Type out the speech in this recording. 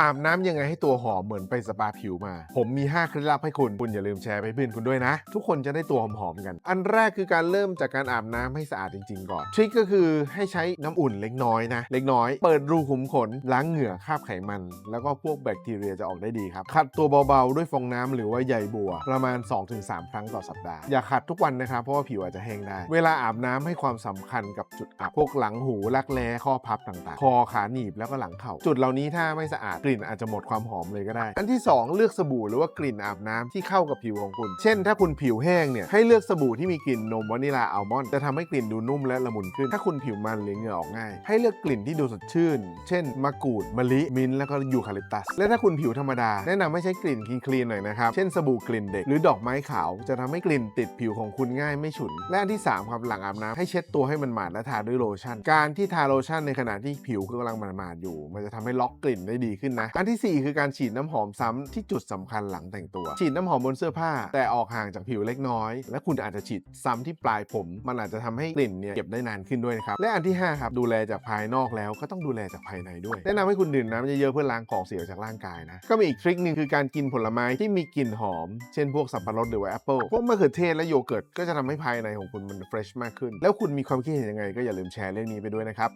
อาบน้ำยังไงให้ตัวหอมเหมือนไปสปาผิวมา ผมมี 5 เคล็ดลับให้คุณ คุณอย่าลืมแชร์ไปเพื่อนคุณด้วยนะ ทุกคนจะได้ตัวหอมๆกัน อันแรกคือการเริ่มจากการอาบน้ำให้สะอาดจริง ๆ ก่อน ทริคก็คือให้ใช้น้ำอุ่นเล็กน้อยนะ เล็กน้อย เปิดรูขุมขน ล้างเหงื่อคราบไขมัน แล้วก็พวกแบคทีเรียจะออกได้ดีครับ ขัดตัวเบาๆ ด้วยฟองน้ำหรือว่าใยบัว ประมาณ 2-3 ครั้งต่อสัปดาห์ อย่าขัดทุกวันนะครับ เพราะว่าผิวอาจจะแห้งได้ เวลาอาบน้ำให้ความสำคัญกับจุดอับ พวกหลังหู รักแร้ ข้อพับต่างๆ คอ ขาหนีบ แล้วก็หลังเข่า จุดเหล่านี้ถ้าไม่สะอาดกลิ่นอาจจะหมดความหอมเลยก็ได้ อันที่ 2 เลือกสบู่หรือว่ากลิ่นอาบน้ำที่เข้ากับผิวของคุณ เช่น ถ้าคุณผิวแห้งเนี่ยให้เลือกสบู่ที่มีกลิ่นนมวานิลาอัลมอนด์จะทำให้กลิ่นดูนุ่มและละมุนขึ้น ถ้าคุณผิวมันหรือเหงื่อออกง่าย ให้เลือกกลิ่นที่ดูสดชื่น เช่นมะกรูดมะลิมินแล้วก็ยูคาลิปตัส และถ้าคุณผิวธรรมดาแนะนำให้ใช้กลิ่นคลีนๆหน่อยนะครับเช่นสบู่กลิ่นเด็กหรือดอกไม้ขาว จะทำให้กลิ่นติดผิวของคุณง่ายไม่ฉุน และอันที่สามครับหลังอาบน้ำให้เช็ดตัวให้มันหมาดและทาด้วยโลชั่น การที่ทาโลชั่นในขณะที่ผิวกำลังหมาดๆอยู่ มันจะทำให้ล็อกกลิ่นได้ดีขึ้นนะ อันที่สี่คือการฉีดน้ำหอมซ้ำที่จุดสำคัญหลังแต่งตัว ฉีดน้ำหอมบนเสื้อผ้า แต่ออกห่างจากผิวเล็กน้อย และคุณอาจจะฉีดซ้ำที่ปลายผม มันอาจจะทำให้กลิ่นเนี่ยเก็บได้นานขึ้นด้วยนะครับ และอันที่ห้าครับ ดูแลจากภายนอกแล้วก็ต้องดูแลจากภายในด้วย แนะนำให้คุณดื่มน้ำเยอะๆเพื่อล้างของเสียจากร่างกายนะ ก็มีอีกทริคหนึงคือการกินผลไม้ที่มีกลิ่นหอม เช่นพวกสับปะรดหรือว่าแอปเปิลพวกมะเขือเทศและโยเกิร์ตก็จะทำให้ภายในของคุณมันเฟรชมากขึ้น แล้วคุณมีความคิดเห็นยังไงก็อย่าลืมแชร์เรื่องนี้ไปด้วยนะครับ